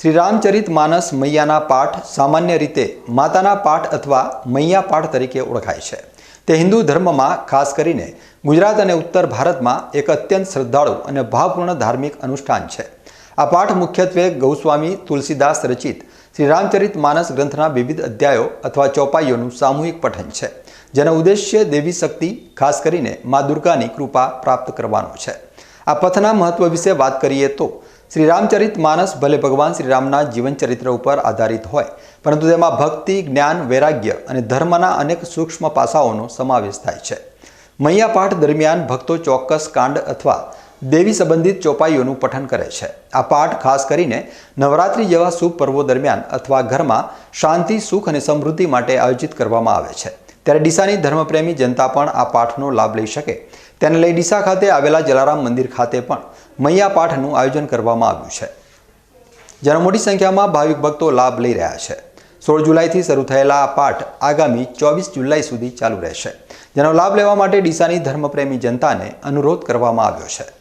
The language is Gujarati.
શ્રી રામચરિત માનસ મૈયાના પાઠ સામાન્ય રીતે માતાના પાઠ અથવા મૈયા પાઠ તરીકે ઓળખાય છે. તે હિન્દુ ધર્મમાં ખાસ કરીને ગુજરાત અને ઉત્તર ભારતમાં એક અત્યંત શ્રદ્ધાળુ અને ભાવપૂર્ણ ધાર્મિક અનુષ્ઠાન છે. આ પાઠ મુખ્યત્વે ગૌસ્વામી તુલસીદાસ રચિત શ્રી રામચરિત માનસ ગ્રંથના વિવિધ અધ્યાયો અથવા ચોપાઈઓનું સામૂહિક પઠન છે, જેનો ઉદ્દેશ્ય દેવી શક્તિ, ખાસ કરીને મા દુર્ગાની કૃપા પ્રાપ્ત કરવાનો છે. આ પથના મહત્વ વિશે વાત કરીએ તો શ્રી રામચરિત માનસ ભલે ભગવાન શ્રી રામના જીવન ચરિત્ર ઉપર આધારિત હોય, પરંતુ તેમાં ભક્તિ, જ્ઞાન, વૈરાગ્ય અને ધર્મના અનેક સૂક્ષ્મ પાસાઓનો સમાવેશ થાય છે. મૈયા પાઠ દરમિયાન ભક્તો ચોક્કસ કાંડ અથવા દેવી સંબંધિત ચોપાઈઓનું પઠન કરે છે. આ પાઠ ખાસ કરીને નવરાત્રિ જેવા શુભ પર્વો દરમિયાન અથવા ઘરમાં શાંતિ, સુખ અને સમૃદ્ધિ માટે આયોજિત કરવામાં આવે છે. ત્યારે ડીસાની ધર્મપ્રેમી જનતા પણ આ પાઠનો લાભ લઈ શકે. તેને લઈ ડીસા ખાતે આવેલા જલારામ મંદિર ખાતે પણ મૈયા પાઠનું આયોજન કરવામાં આવ્યું છે. જેનો મોટી સંખ્યામાં ભાવિક ભક્તો લાભ લઈ રહ્યા છે. સોળ જુલાઈથી શરૂ થયેલા આ પાઠ આગામી ચોવીસ જુલાઈ સુધી ચાલુ રહેશે. જેનો લાભ લેવા માટે ડીસાની ધર્મપ્રેમી જનતાને અનુરોધ કરવામાં આવ્યો છે.